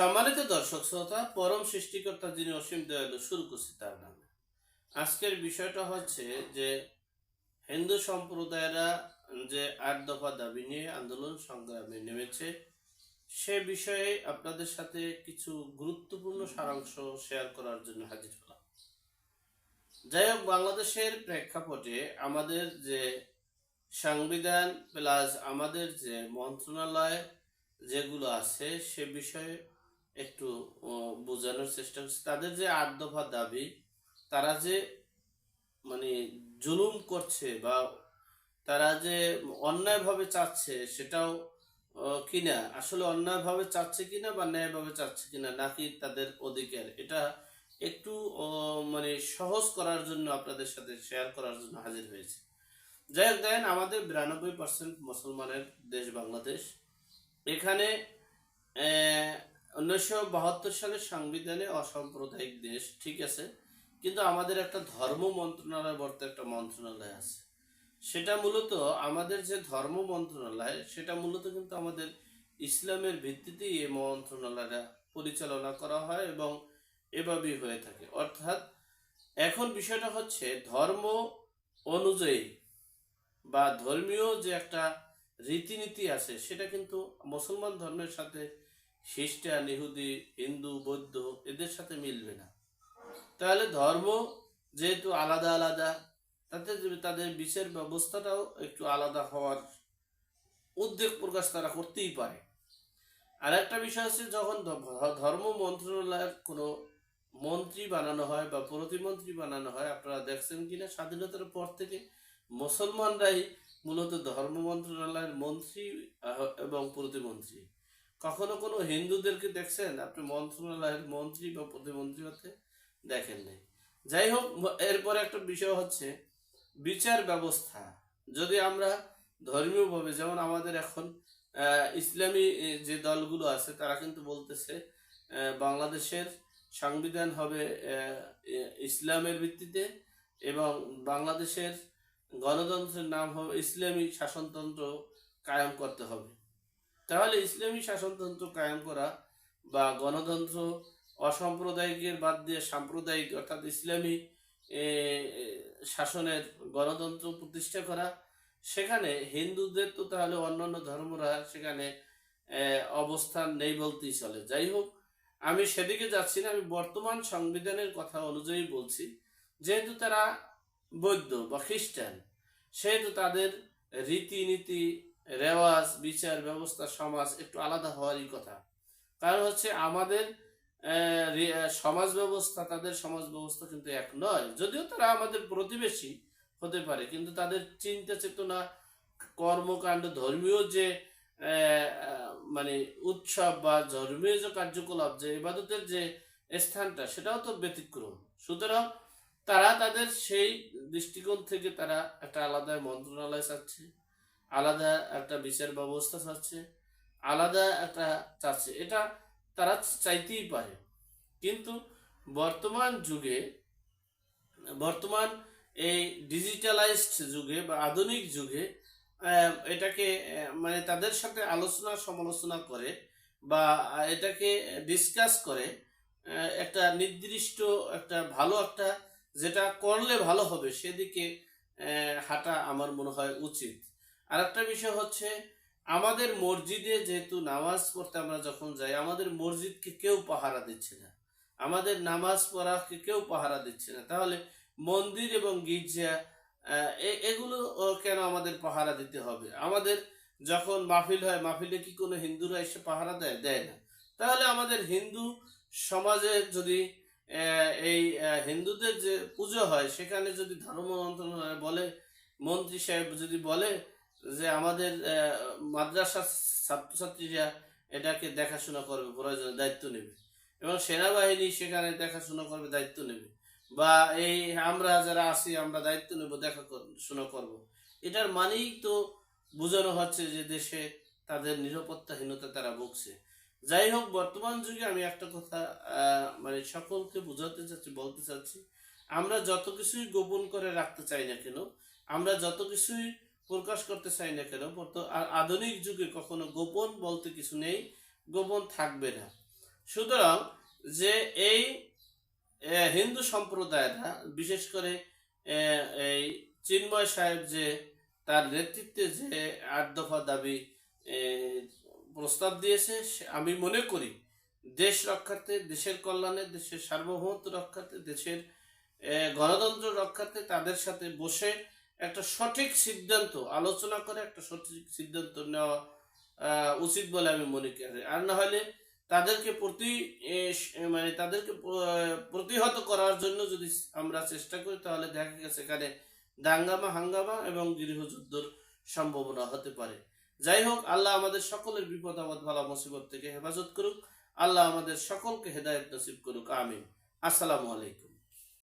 সম্মানিত দর্শক শ্রোতা, পরম সৃষ্টিকর্তা যিনি অসীম দয়ালু শুরু করছি তার নামে। আজকের বিষয়টা হচ্ছে যে, হিন্দু সম্প্রদায়েরা যে আট দফা দাবি নিয়ে আন্দোলন সংগ্রামে নেমেছে, সে বিষয়ে আপনাদের সাথে কিছু গুরুত্বপূর্ণ সারাংশ শেয়ার করার জন্য হাজির হলাম। যাই হোক, বাংলাদেশের প্রেক্ষাপটে আমাদের যে সংবিধান, প্লাস আমাদের যে মন্ত্রণালয় যেগুলো আছে, সে বিষয়ে একটু বোঝানোর চেষ্টা করছি। তাদের যে আট দফা দাবি, তারা যে মানে জুলুম করছে বা তারা যে অন্যায়ভাবে চাচ্ছে সেটাও কিনা, আসলে অন্যায়ভাবে চাচ্ছে কিনা বা ন্যায়ভাবে চাচ্ছে কিনা, নাকি তাদের অধিকার? এটা একটু মানে সহজ করার জন্য আপনাদের সাথে শেয়ার করার জন্য হাজির হয়েছে। যাই হোক, দেখেন, আমাদের বিরানব্বই পার্সেন্ট মুসলমানের দেশ বাংলাদেশ। এখানে উনিশশো বাহাত্তর সালের সংবিধানে অসাম্প্রদায়িক দেশ, ঠিক আছে? কিন্তু আমাদের একটা ধর্ম মন্ত্রণালয় বলতে একটা মন্ত্রণালয় আছে। সেটা মূলত আমাদের যে ধর্ম মন্ত্রণালয়, সেটা মূলত কিন্তু আমাদের ইসলামের ভিত্তিতেই এই মন্ত্রণালয়টা পরিচালনা করা হয় এবং এভাবেই হয়ে থাকে। অর্থাৎ এখন বিষয়টা হচ্ছে ধর্ম অনুযায়ী বা ধর্মীয় যে একটা রীতিনীতি আছে, সেটা কিন্তু মুসলমান ধর্মের সাথে খ্রিস্টান ইহুদি, হিন্দু, বৌদ্ধ, এদের সাথে মিলবে না। তাহলে ধর্ম যেহেতু আলাদা আলাদা, তাতে তাদের বিচার ব্যবস্থাটাও একটু আলাদা হওয়ার উদ্বেগ প্রকাশ তারা করতেই পারে। আর একটা বিষয় হচ্ছে যখন ধর্ম মন্ত্রণালয়ের কোনো মন্ত্রী বানানো হয় বা প্রতিমন্ত্রী বানানো হয়, আপনারা দেখছেন কিনা, স্বাধীনতার পর থেকে মুসলমানরাই মূলত ধর্ম মন্ত্রণালয়ের মন্ত্রী এবং প্রতিমন্ত্রী। কখনো কোনো হিন্দুদেরকে দেখছেন? আপনি মন্ত্রণালয়ের মন্ত্রী বা প্রতিমন্ত্রী হতে দেখেন নাই। যাই হোক, এরপরে একটা বিষয় হচ্ছে বিচার ব্যবস্থা। যদি আমরা ধর্মীয়ভাবে, যেমন আমাদের এখন ইসলামী যে দলগুলো আছে, তারা কিন্তু বলতেছে বাংলাদেশের সংবিধান হবে ইসলামের ভিত্তিতে এবং বাংলাদেশের গণতন্ত্রের নাম হবে, ইসলামী শাসনতন্ত্র কায়েম করতে হবে। তাহলে ইসলামী শাসনতন্ত্র কায়েম করা বা গণতন্ত্র অসাম্প্রদায়িকের বাদ দিয়ে সাম্প্রদায়িক অর্থাৎ ইসলামী শাসনের গণতন্ত্র প্রতিষ্ঠা করা, সেখানে হিন্দুদের তো তাহলে অন্যান্য ধর্মরা সেখানে অবস্থান নেই বলতেই চলে। যাই হোক, আমি সেদিকে যাচ্ছি না, আমি বর্তমান সংবিধানের কথা অনুযায়ী বলছি। যেহেতু তারা বৌদ্ধ বা খ্রিস্টান, সেহেতু তাদের রীতিনীতি রেওয়াজ, বিচার, ব্যবস্থা, সমাজ একটু আলাদা হওয়ারই কথা। কারণ হচ্ছে আমাদের সমাজ ব্যবস্থা, তাদের সমাজ ব্যবস্থা কিন্তু এক নয়। যদিও তারা আমাদের প্রতিবেশী হতে পারে, কিন্তু তাদের চিন্তা চেতনা, কর্মকাণ্ড, ধর্মীয় যে মানে উৎসব বা ধর্মীয় যে কার্যকলাপ, যে ইবাদতের যে স্থানটা, সেটাও তো ব্যতিক্রম। সুতরাং তারা তাদের সেই দৃষ্টিকোণ থেকে তারা একটা আলাদা মন্ত্রণালয় চাচ্ছে। আলাদা একটা বিচার ব্যবস্থা চাচ্ছে আলাদা একটা চাচ্ছে। এটা তারা চাইতেই পারে। কিন্তু বর্তমান যুগে, বর্তমান এই ডিজিটালাইজড যুগে বা আধুনিক যুগে এটাকে মানে তাদের সাথে আলোচনা সমালোচনা করে বা এটাকে ডিসকাস করে একটা নির্দিষ্ট একটা ভালো একটা যেটা করলে ভালো হবে সেদিকে হাঁটা আমার মনে হয় উচিত। আর একটা বিষয় হচ্ছে, আমাদের মসজিদে যেহেতু নামাজ পড়তে আমরা যখন যাই, আমাদের মসজিদকে কেউ পাহারা দিচ্ছে না। আমাদের নামাজ পড়াকে কেউ পাহারা দিচ্ছে না। তাহলে মন্দির এবং গির্জা এগুলো কেন আমাদের পাহারা দিতে হবে? আমাদের যখন মাহফিল হয়, মাহফিলে কি কোনো হিন্দুরা এসে পাহারা দেয়? দেয় না। তাহলে আমাদের হিন্দু সমাজে যদি এই হিন্দুদের যে পুজো হয়, সেখানে যদি ধর্ম মন্ত্রণালয় বলে, মন্ত্রী সাহেব যদি বলে যে আমাদের আহ, মাদ্রাসা ছাত্রছাত্রীরা এটাকে দেখাশোনা করবে প্রয়োজনে দায়িত্ব নেবে। এবং সেনাবাহিনী সেখানে দেখাশোনা করবে দায়িত্ব নেবে। বা এই আমরা যারা আছি আমরা দায়িত্ব নেব দেখা শোনা করব। এটার মানেই তো বোঝানো হচ্ছে যে দেশে তাদের নিরাপত্তাহীনতা তারা ভুগছে। যাই হোক বর্তমান যুগে আমি একটা কথা মানে সকলকে বোঝাতে চাচ্ছি বলতে চাচ্ছি আমরা যত কিছুই গোপন করে রাখতে চাই না কেন আমরা যত কিছুই প্রকাশ করতে চাই না কেন? বর্ত- আ- আধুনিক যুগে কখনো গোপন বলতে কিছু নেই, গোপন থাকবে না। সুতরাং যে এই হিন্দু সম্প্রদায়রা বিশেষ করে এই চিন্ময় সাহেব যে, তার নেতৃত্বে যে আট দফা দাবি প্রস্তাব দিয়েছে আমি মনে করি দেশ রক্ষার্থে, দেশের কল্যাণে, দেশের সার্বভৌমত্ব রক্ষার্থে, দেশের গণতন্ত্র রক্ষার্থে তাদের সাথে বসে একটা সঠিক সিদ্ধান্ত, আলোচনা করে একটা সঠিক সিদ্ধান্ত নেওয়া উচিত বলে আমি মনে করি। আর না হলে তাদেরকে প্রতি মানে তাদেরকে প্রতিহত করার জন্য যদি আমরা চেষ্টা করি, তাহলে দেখা গেছে এখানে দাঙ্গামা, হাঙ্গামা এবং গৃহযুদ্ধর সম্ভাবনা হতে পারে। যাই হোক, আল্লাহ আমাদের সকলের বিপদ, আপদ ভালো মুসিবত থেকে হেফাজত করুক। আল্লাহ আমাদের সকলকে হেদায়েত নসিব করুক। আমিন। আসসালামু আলাইকুম।